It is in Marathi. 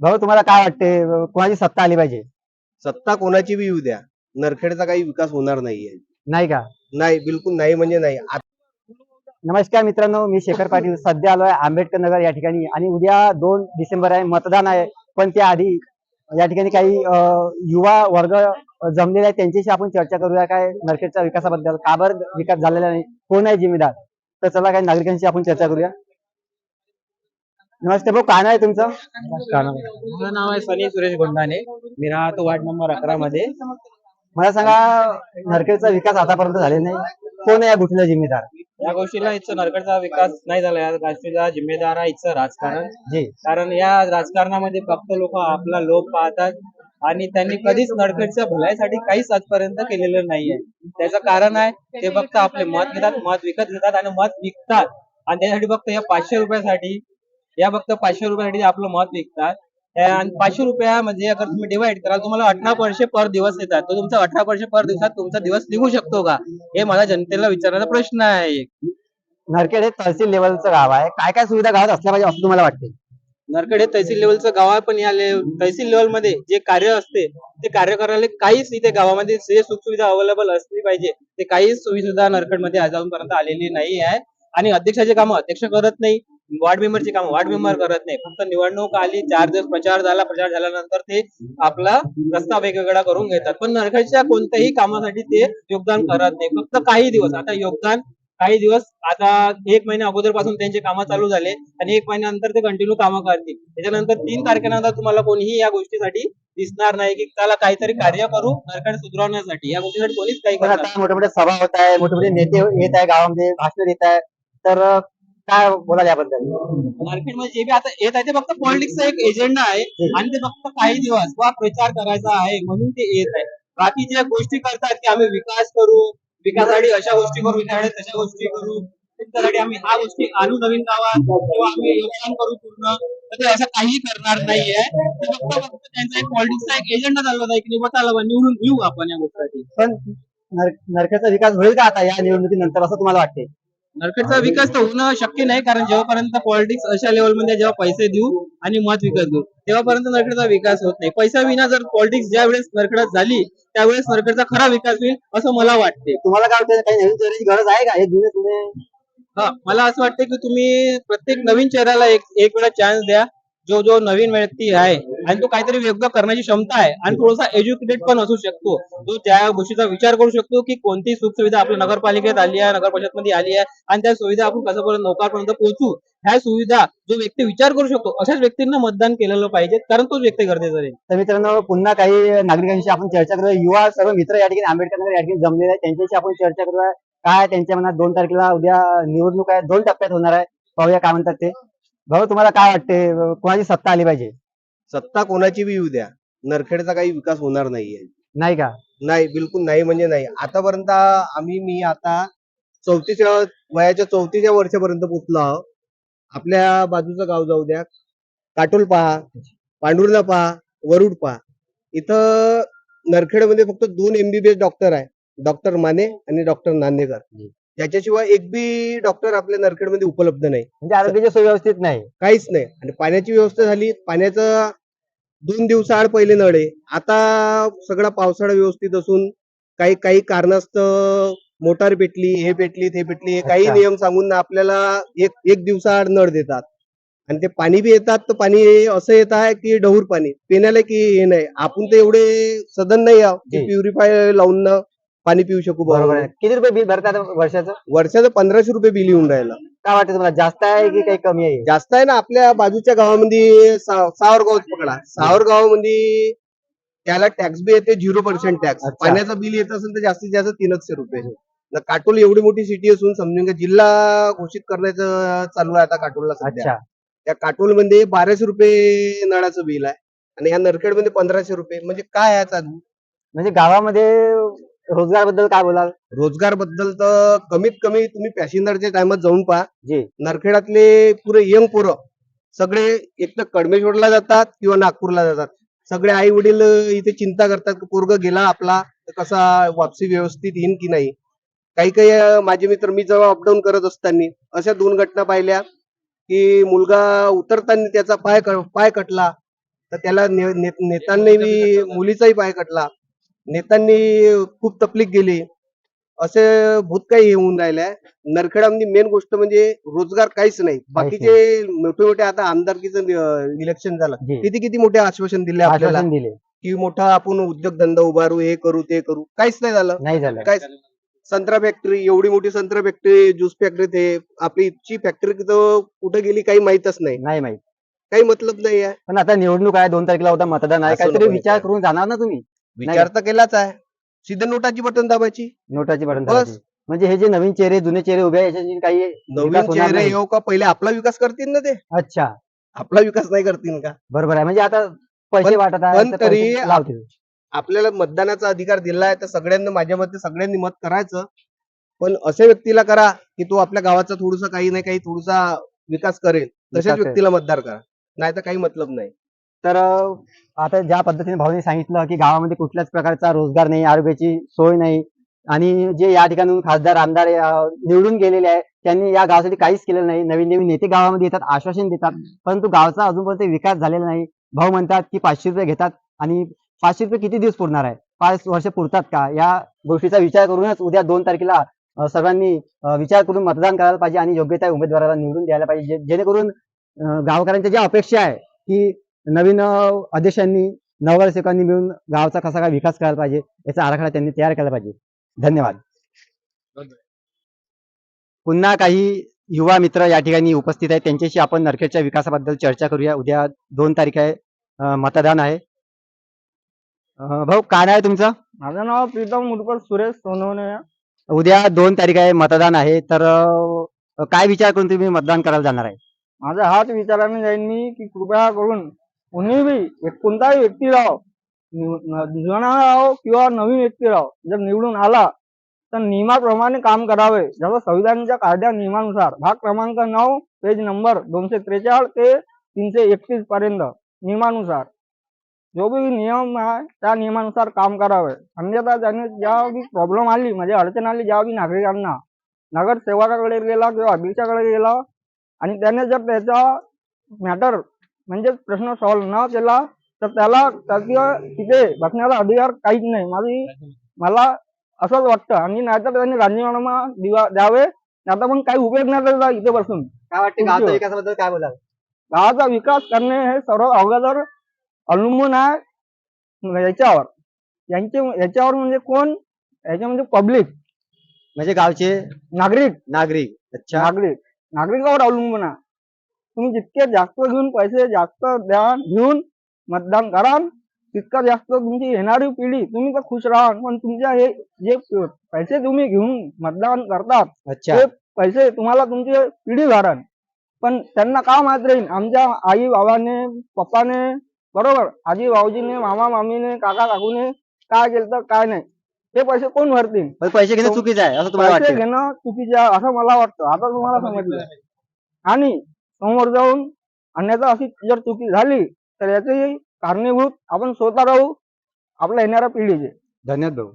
भाऊ तुम्हाला काय वाटते कोणाची सत्ता आली पाहिजे? सत्ता कोणाची बी येऊ द्या. नरखेडचा काही विकास होणार नाहीये. नाही का? नाही बिलकुल नाही म्हणजे नाही. नमस्कार मित्रांनो मी शेखर पाटील. सध्या आलोय आंबेडकर नगर या ठिकाणी आणि उद्या दोन डिसेंबर आहे मतदान आहे. पण त्याआधी या ठिकाणी काही अं, युवा वर्ग जमलेले आहे त्यांच्याशी आपण चर्चा करूया. काय नरखेडच्या विकासाबद्दल? का बरं विकास झालेला नाही? कोण आहे जिम्मेदार? तर चला काही नागरिकांशी आपण चर्चा करूया. नमस्ते भाऊ काय नाव आहे तुमचं? माझं नाव आहे सनी सुरेश गोंडाने. मी राहतो वार्ड नंबर अकरा मध्ये. मला सांगा नरखेडचा विकास आतापर्यंत झालेला नाही. कोण आहे या गोष्टीला जिम्मेदार? या गोष्टीला इथं नरकडचा विकास नाही झाला. या गोष्टीला जिम्मेदार आहे इथचं राजकारण. जी. कारण या राजकारणामध्ये फक्त लोक आपला लोभ पाहतात आणि त्यांनी कधीच नडकडच्या भल्यासाठी काहीच आजपर्यंत केलेलं नाहीये. त्याचं कारण आहे ते फक्त आपले मत घेतात मत विकत घेतात आणि मत विकतात. आणि त्यासाठी फक्त या पाचशे रुपयासाठी या फक्त पाचशे रुपयासाठी आपलं मत विकतात. आणि पाचशे रुपया म्हणजे अगर तुम्ही डिवाइड कराल तुम्हाला अठरा पैसे पर दिवस येतात. तर तुमचा अठरा पैसे पर दिवसात तुमचा दिवस निघू शकतो का? हे मला जनतेला विचारण्याचा प्रश्न आहे. एक. नरखेड हे तहसील लेवलचं गाव आहे. काय काय सुविधा गावात असल्या पाहिजे असं तुम्हाला वाटते नरखेड हे तहसील लेवलचं गाव आहे पण या तहसील लेवलमध्ये जे कार्य असते ते कार्य करायला काहीच इथे गावामध्ये जे सुखसुविधा अवेलेबल असली पाहिजे ते काहीच सुविधा नरखेडमध्ये अजूनपर्यंत आलेली नाही आहे. आणि अध्यक्षाचे कामं अध्यक्ष करत नाही. वार्ड मेंबरचे काम. वार्ड मेंबर करत नाही. फक्त निवडणूक आली चार दिवस प्रचार झाला प्रचार झाल्यानंतर ते आपला रस्ता वेगवेगळा करून घेतात. पण नरखेडच्या कोणत्याही कामासाठी ते योगदान करत नाही. फक्त काही दिवस. आता योगदान काही दिवस आता एक महिन्या अगोदरपासून त्यांचे कामं चालू झाले आणि एक महिन्यानंतर ते कंटिन्यू कामं करतील. त्याच्यानंतर तीन तारखेनंतर तुम्हाला कोणीही या गोष्टीसाठी दिसणार नाही की त्याला काहीतरी कार्य करू नरखेड सुधारण्यासाठी या गोष्टीसाठी कोणीच काही मोठे मोठे सभा होत आहे मोठे मोठे नेते येत आहे गावामध्ये भाषण देत आहे तर काय बोलाल याबद्दल? मार्केटमध्ये जे बी आता येत आहे ते फक्त पॉलिटिक्सचा एक एजेंडा आहे आणि ते फक्त काही दिवस वा प्रचार करायचा आहे म्हणून ते येत आहे. बाकी ज्या गोष्टी करतात की आम्ही विकास करू विकासासाठी अशा गोष्टी करू विकासासाठी तशा गोष्टी करू त्याच्यासाठी आम्ही हा गोष्टी आणू नवीन गावात किंवा आम्ही योगदान करू पूर्ण. तर ते असं काही करणार नाहीये. ते फक्त फक्त त्यांचा एक पॉलिटिक्सचा एक एजेंडा चालवत आहे की बाबा चला बा, निवडून घेऊ आपण या गोष्टीसाठी. पण नर- नरखेडचा विकास होईल का आता या निवडणुकीनंतर? असं तुम्हाला वाटते नरखेडचा विकास तर होणं शक्य नाही कारण जेव्हापर्यंत पॉलिटिक्स अशा लेवलमध्ये जेव्हा पैसे देऊ आणि मत विकत घेऊ तेव्हापर्यंत नरखेडचा विकास होत नाही. पैसा विना जर पॉलिटिक्स ज्या वेळेस नरखेडात झाली त्यावेळेस नरखेडचा खरा विकास होईल असं मला वाटते तुम्हाला काय वाटतं काही नवीन चेहऱ्याची गरज आहे का? हे जुने जुने? हा मला असं वाटतं की तुम्ही प्रत्येक नवीन चेहऱ्याला एक एक वेळा चान्स द्या. जो जो नवीन व्यक्ती आहे आणि तो काहीतरी वेगळं करण्याची क्षमता आहे आणि थोडासा एज्युकेटेड पण असू शकतो. तो त्या गोष्टीचा विचार करू शकतो की कोणती सुख सुविधा आपल्या नगरपालिकेत आली आहे नगर परिषदमध्ये आली आहे आणि त्या सुविधा आपण कशापर्यंत लोकांपर्यंत पोहोचू? ह्या सुविधा जो व्यक्ती विचार करू शकतो अशाच व्यक्तींना मतदान केलेलं पाहिजे कारण तोच व्यक्ती गरजेचा आहे. तर मित्रांनो पुन्हा काही नागरिकांशी आपण चर्चा करूया. युवा सर्व मित्र या ठिकाणी आंबेडकर नगर या ठिकाणी जमलेले आहेत. त्यांच्याशी आपण चर्चा करूया. काय त्यांच्या मनात? दोन तारखेला उद्या निवडणूक आहे. दोन टप्प्यात होणार आहे. पाहूया काय म्हणतात ते. भाऊ तुम्हाला काय वाटते? कोणाची सत्ता आली पाहिजे? सत्ता कोणाची बी येऊ द्या. नरखेडचा काही विकास होणार नाहीये. नाही का? नाही बिलकुल नाही म्हणजे नाही. आतापर्यंत आम्ही मी आता चौतीच्या वयाच्या चौथीच्या वर्षापर्यंत पोहोचलो आहोत. आपल्या बाजूचं गाव जाऊ द्या. काटोल पहा पांडुर्णा पहा वरुड पहा. इथं नरखेडमध्ये फक्त दोन एमबीबीएस डॉक्टर आहे. डॉक्टर माने आणि डॉक्टर नांदेकर. त्याच्याशिवाय एक बी डॉक्टर आपल्या नरखेडमध्ये उपलब्ध नाही. म्हणजे आरोग्याची सोय व्यवस्थित नाही. काहीच नाही. आणि पाण्याची व्यवस्था झाली पाण्याचं दोन दिवसाआड पहिले नळ आहे. आता सगळा पावसाळा व्यवस्थित असून काही काही कारणास्तव मोटार पेटली हे पेटली ते पेटली हे काही अच्छा. नियम सांगून आपल्याला एक एक दिवसाआड नळ देतात. आणि ते पाणी बी येतात तर पाणी असं येत आहे की डहूर पाणी. पिण्याला की हे नाही. आपण तर एवढे सदन नाही आहोत. की जी. प्युरिफाय लावून न पाणी पिऊ शकू बरोबर. आहे. किती रुपये बिल भरतात वर्षाचं? वर्षाचं पंधराशे रुपये बिल येऊन राहिलं. काय वाटतं तुम्हाला जास्त आहे की काही कमी आहे? जास्त आहे ना आपल्या बाजूच्या गावामध्ये सा- सावरगाव पकडा. सावरगाव त्याला टॅक्स बी येते झिरो पर्सेंट टॅक्स अच्छा. पाण्याचं बिल येत असेल तर जास्तीत जास्त तीनच रुपये. न काटोल एवढी मोठी सिटी असून समजून घ्या जिल्हा घोषित करण्याचं चालू आहे आता काटोलला सध्या. अच्छा. त्या काटोलमध्ये बाराशे रुपये नळाचं बिल आहे. आणि या नरखेडमध्ये पंधराशे रुपये. म्हणजे काय आहे चालू म्हणजे गावामध्ये रोजगारबद्दल काय बोलाल? रोजगारबद्दल तर कमीत कमी तुम्ही पॅसेंजरच्या टायमात जाऊन पहा. जी. नरखेडातले पुरे यंग पोरं सगळे एक तर कडमेश्वरला जातात किंवा नागपूरला जातात. सगळे आई वडील इथे चिंता करतात की पोरग गेला आपला तर कसा वापसी व्यवस्थित येईन की नाही? काही काही माझे मित्र मी जेव्हा अपडाऊन करत असताना अशा दोन घटना पाहिल्या की मुलगा उतरताना त्याचा पाय पाय कटला. तर त्याला ने- ने- नेत्यांनी बी मुलीचाही पाय कटला. नेत्यांनी खूप तकलीफ गेली. असे बहुत काही होऊन राहिलंय नरखेडामध्ये मेन गोष्ट म्हणजे रोजगार काहीच नाही. बाकीचे मोठे मोठे आता आमदारकीचं इलेक्शन झालं. किती किती मोठे आश्वासन दिले आपल्याला? की मोठा आपण उद्योगधंदा उभारू हे करू ते करू. काहीच नाही झालं. नाही झालं. काय संत्रा फॅक्टरी एवढी मोठी संत्रा फॅक्टरी ज्यूस फॅक्टरी ते आपली इथची फॅक्टरी कुठे गेली काही माहीतच नाही. नाही माहीत. काही मतलब नाही आहे. पण आता निवडणूक आहे दोन तारखेला होता मतदान आहे. काहीतरी विचार. करून जाणार ना तुम्ही? विचार तर केलाच आहे. सिद्ध नोटाची बटन दाबायची. नोटाची बटन बस. दाबायची. म्हणजे हे जे नवीन चेहरे जुने चेहरे उभे आहे याच्याशी काही नवीन होणार चेहरे नाही. येऊ का? पहिले आपला विकास करतील ना ते. अच्छा. आपला विकास नाही करतील का? बरोबर आहे. म्हणजे आता पैसे पण- वाटत आहे पण तर पैसे तरी लावतील. आपल्याला मतदानाचा अधिकार दिला आहे तर सगळ्यांनी माझ्या मते सगळ्यांनी मत करायचं. पण अशा व्यक्तीला करा की तो आपल्या गावाचा थोडसा काही नाही काही थोडासा विकास करेल. विकास तशाच करेल. व्यक्तीला मतदार करा. नाही तर काही मतलब नाही. तर आता ज्या पद्धतीने भाऊने सांगितलं की गावामध्ये कुठल्याच प्रकारचा रोजगार नाही आरोग्याची सोय नाही आणि जे या ठिकाणून खासदार आमदार निवडून गेलेले आहे त्यांनी या गावासाठी काहीच केलेलं नाही. नवीन नवीन नेते गावामध्ये येतात आश्वासन देतात परंतु गावचा अजूनपर्यंत विकास झालेला नाही. भाऊ म्हणतात की पाचशे रुपये घेतात आणि पाचशे रुपये किती दिवस पुरणार आहे पाच वर्ष पुरतात का? या गोष्टीचा विचार करूनच उद्या दोन तारखेला सर्वांनी विचार करून मतदान करायला पाहिजे आणि योग्य त्या उमेदवाराला निवडून द्यायला पाहिजे जेणेकरून गावकऱ्यांच्या ज्या अपेक्षा आहे की नवीन अध्यक्षांनी नगरसेवकांनी मिळून गावचा कसा काय विकास करायला पाहिजे याचा आराखडा त्यांनी तयार केला पाहिजे. धन्यवाद. पुन्हा काही युवा मित्र या ठिकाणी उपस्थित आहेत. त्यांच्याशी आपण नरखेडच्या विकासाबद्दल चर्चा करूया. उद्या दोन तारीख आहे मतदान आहे. भाऊ काय नाव आहे तुमचं? माझं नाव प्रीतम मुरकर सुरेश सोनवणे. उद्या दोन तारीख आहे मतदान आहे. तर काय विचार करून तुम्ही मतदान करायला जाणार आहे? माझा हाच विचाराने जाईन मी की कृपया करून कोणी बी एक कोणताही व्यक्ती राहो जुना राहो किंवा नवीन व्यक्ती राहो. जर निवडून आला तर नियमाप्रमाणे काम करावे. जसं संविधानाच्या कायद्या नियमानुसार. भाग क्रमांक नऊ पेज नंबर दोनशे त्रेचाळीस ते तीनशे एकतीस पर्यंत. नियमानुसार. जो बी नियम आहे त्या नियमानुसार काम करावे. अन्यथा त्याने ज्या बी प्रॉब्लेम आली म्हणजे अडचण आली ज्या बी नागरिकांना. नगरसेवकाकडे गेला किंवा अभिक्षाकडे गेला आणि त्याने जर त्याचा मॅटर म्हणजे प्रश्न सॉल्व्ह न केला तर त्याला त्याचं तिथे बसण्याचा अधिकार काहीच नाही. माझी मला असंच वाटतं. आणि नाहीतर त्यांनी राजीनामा दिवा द्यावे. आता पण काही उपयोग नाही त्याचा इथे बसून. काय वाटते? गावाच्या विकासाबद्दल काय बोलाल? गावाचा विकास करणे हे सर्व अवघावर अवलंबून आहे. याच्यावर. यांचे याच्यावर म्हणजे कोण? याच्या म्हणजे पब्लिक म्हणजे गावचे नागरिक. नागरिक. अच्छा. नागरिक. नागरिकावर अवलंबून आहे. तुम्ही जितके जास्त घेऊन पैसे जास्त द्या घेऊन मतदान कराल तितका जास्त तुमची येणारी पिढी तुम्ही तर खुश राहाल पण तुमच्या हे जे पैसे तुम्ही घेऊन मतदान करतात ते पैसे तुम्हाला तुमची पिढी घालन पण त्यांना का माहीत राहील आमच्या आई बाबाने पप्पाने बरोबर? आजी भाऊजीने मामा मामीने काका काकूने काय केलं तर काय नाही. ते पैसे कोण भरतील? पैसे घेणं चुकीचं आहे असं तुम्हाला पैसे घेणं चुकीचे आहे असं मला वाटतं. आता तुम्हाला समजलं. आणि समोर जाऊन अन्यथा अशी जर चुकी झाली तर याची कारणीभूत आपण स्वतः राहू आपल्या येणाऱ्या पिढीचे. धन्यवाद भाऊ.